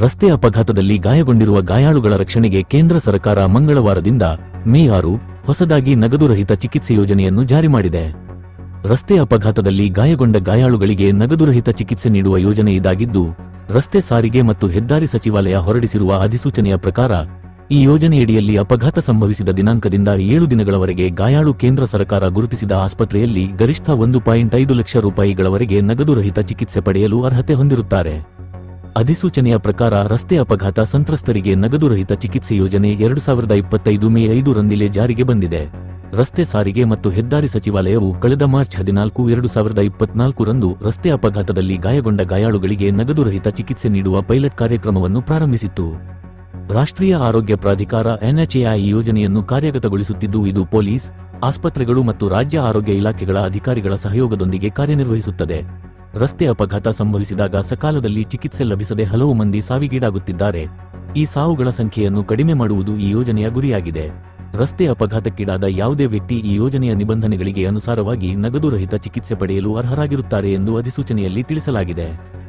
ರಸ್ತೆ ಅಪಘಾತದಲ್ಲಿ ಗಾಯಗೊಂಡಿರುವ ಗಾಯಾಳುಗಳ ರಕ್ಷಣೆಗೆ ಕೇಂದ್ರ ಸರ್ಕಾರ ಮಂಗಳವಾರದಿಂದ ಮೇ ಆರು ಹೊಸದಾಗಿ ನಗದುರಹಿತ ಚಿಕಿತ್ಸೆ ಯೋಜನೆಯನ್ನು ಜಾರಿ ಮಾಡಿದೆ. ರಸ್ತೆ ಅಪಘಾತದಲ್ಲಿ ಗಾಯಗೊಂಡ ಗಾಯಾಳುಗಳಿಗೆ ನಗದುರಹಿತ ಚಿಕಿತ್ಸೆ ನೀಡುವ ಯೋಜನೆ ಇದಾಗಿದ್ದು, ರಸ್ತೆ ಸಾರಿಗೆ ಮತ್ತು ಹೆದ್ದಾರಿ ಸಚಿವಾಲಯ ಹೊರಡಿಸಿರುವ ಅಧಿಸೂಚನೆಯ ಪ್ರಕಾರ, ಈ ಯೋಜನೆಯಡಿಯಲ್ಲಿ ಅಪಘಾತ ಸಂಭವಿಸಿದ ದಿನಾಂಕದಿಂದ ಏಳು ದಿನಗಳವರೆಗೆ ಗಾಯಾಳು ಕೇಂದ್ರ ಸರ್ಕಾರ ಗುರುತಿಸಿದ ಆಸ್ಪತ್ರೆಯಲ್ಲಿ ಗರಿಷ್ಠ ಒಂದು ಪಾಯಿಂಟ್ ಐದು ಲಕ್ಷ ರೂಪಾಯಿಗಳವರೆಗೆ ನಗದುರಹಿತ ಚಿಕಿತ್ಸೆ ಪಡೆಯಲು ಅರ್ಹತೆ ಹೊಂದಿರುತ್ತಾರೆ. ಅಧಿಸೂಚನೆಯ ಪ್ರಕಾರ ರಸ್ತೆ ಅಪಘಾತ ಸಂತ್ರಸ್ತರಿಗೆ ನಗದುರಹಿತ ಚಿಕಿತ್ಸೆ ಯೋಜನೆ ಎರಡು ಸಾವಿರದ ಇಪ್ಪತ್ತೈದು ಮೇ ಐದು ರಂದಿಲೆ ಜಾರಿಗೆ ಬಂದಿದೆ. ರಸ್ತೆ ಸಾರಿಗೆ ಮತ್ತು ಹೆದ್ದಾರಿ ಸಚಿವಾಲಯವು ಕಳೆದ ಮಾರ್ಚ್ ಹದಿನಾಲ್ಕು ಎರಡು ಸಾವಿರದ ಇಪ್ಪತ್ನಾಲ್ಕು ರಂದು ರಸ್ತೆ ಅಪಘಾತದಲ್ಲಿ ಗಾಯಗೊಂಡ ಗಾಯಾಳುಗಳಿಗೆ ನಗದುರಹಿತ ಚಿಕಿತ್ಸೆ ನೀಡುವ ಪೈಲಟ್ ಕಾರ್ಯಕ್ರಮವನ್ನು ಪ್ರಾರಂಭಿಸಿತ್ತು. ರಾಷ್ಟ್ರೀಯ ಆರೋಗ್ಯ ಪ್ರಾಧಿಕಾರ ಎನ್ಎಚ್ಎಐ ಯೋಜನೆಯನ್ನು ಕಾರ್ಯಗತಗೊಳಿಸುತ್ತಿದ್ದು, ಇದು ಪೊಲೀಸ್, ಆಸ್ಪತ್ರೆಗಳು ಮತ್ತು ರಾಜ್ಯ ಆರೋಗ್ಯ ಇಲಾಖೆಗಳ ಅಧಿಕಾರಿಗಳ ಸಹಯೋಗದೊಂದಿಗೆ ಕಾರ್ಯನಿರ್ವಹಿಸುತ್ತದೆ. ರಸ್ತೆ ಅಪಘಾತ ಸಂಭವಿಸಿದಾಗ ಸಕಾಲದಲ್ಲಿ ಚಿಕಿತ್ಸೆ ಲಭಿಸದೆ ಹಲವು ಮಂದಿ ಸಾವಿಗೀಡಾಗುತ್ತಿದ್ದಾರೆ. ಈ ಸಾವುಗಳ ಸಂಖ್ಯೆಯನ್ನು ಕಡಿಮೆ ಮಾಡುವುದು ಈ ಯೋಜನೆಯ ಗುರಿಯಾಗಿದೆ. ರಸ್ತೆ ಅಪಘಾತಕ್ಕೀಡಾದ ಯಾವುದೇ ವ್ಯಕ್ತಿ ಈ ಯೋಜನೆಯ ನಿಬಂಧನೆಗಳಿಗೆ ಅನುಸಾರವಾಗಿ ನಗದುರಹಿತ ಚಿಕಿತ್ಸೆ ಪಡೆಯಲು ಅರ್ಹರಾಗಿರುತ್ತಾರೆ ಎಂದು ಅಧಿಸೂಚನೆಯಲ್ಲಿ ತಿಳಿಸಲಾಗಿದೆ.